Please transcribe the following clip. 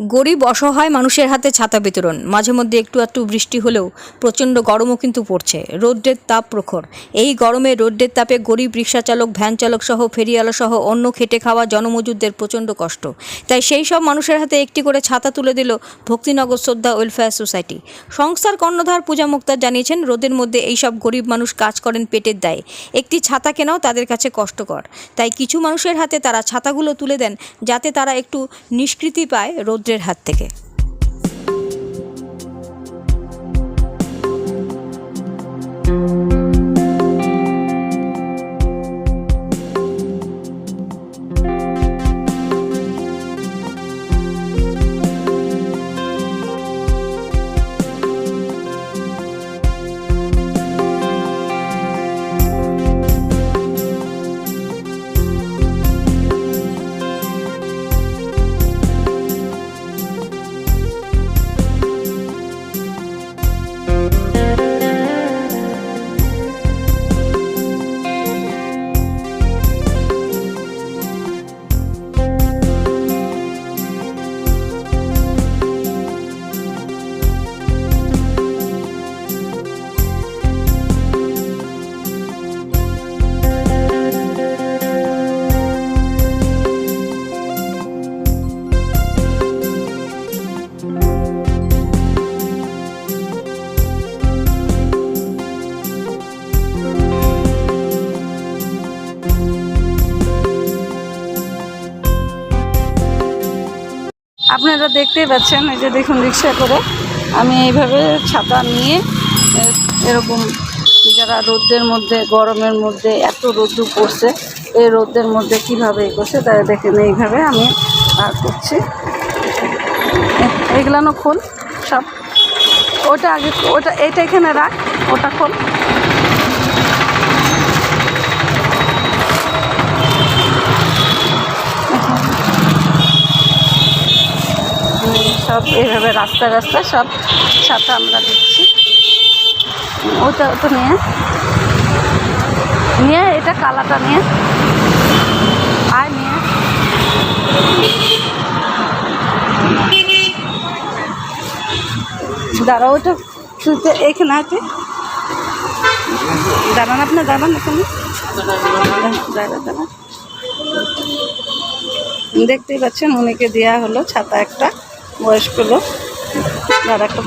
গরিব অসহায় মানুষের হাতে ছাতা বিতরণ। মাঝে মধ্যে একটু একটু বৃষ্টি হলেও প্রচণ্ড গরমও কিন্তু পড়ছে। রোদ্রের তাপ প্রখর। এই গরমে রোদ্রের তাপে গরিব রিক্সা চালক ভ্যান চালক সহ ফেরিওয়ালা সহ অন্য খেটে খাওয়া জনমজুরদের প্রচণ্ড কষ্ট। তাই সেই সব মানুষের হাতে একটি করে ছাতা তুলে দিল ভক্তিনগর শ্রদ্ধা ওয়েলফেয়ার সোসাইটি। সংস্থার কর্ণধার পূজা মুক্তার জানিয়েছেন, রোদের মধ্যে এইসব গরিব মানুষ কাজ করেন পেটের দায়ে। একটি ছাতা কেনাও তাদের কাছে কষ্টকর। তাই কিছু মানুষের হাতে তারা ছাতাগুলো তুলে দেন যাতে তারা একটু নিষ্কৃতি পায় রৌদ্রের হাত থেকে। আপনারা দেখতেই পাচ্ছেন, এই যে দেখুন রিক্সা করে আমি এইভাবে ছাতা নিয়ে এরকম যারা রোদের মধ্যে, গরমের মধ্যে এত রোদ্দু পড়ছে, এই রোদের মধ্যে কীভাবে এ করছে তাই দেখেন, এইভাবে আমি আর করছি। এগুলানো খোল সব। ওটা আগে, ওটা, এটা এখানে রাখ, ওটা খোল। সব এভাবে রাস্তা রাস্তা সব ছাতা আমরা দিচ্ছি। ওটা ওটা নিয়ে। নিয়ে এটা কালাটা নিয়ে। আয় নিয়ে। দাঁড়া ওটা তুই এখানে আছে। দাঁড়ান আপনি, দাঁড়ান এখানে। দাঁড়া দাঁড়া। দেখতেই পাচ্ছেন, উনিকে দেওয়া হলো ছাতা একটা। বয়স্ক লোক। যারা একটা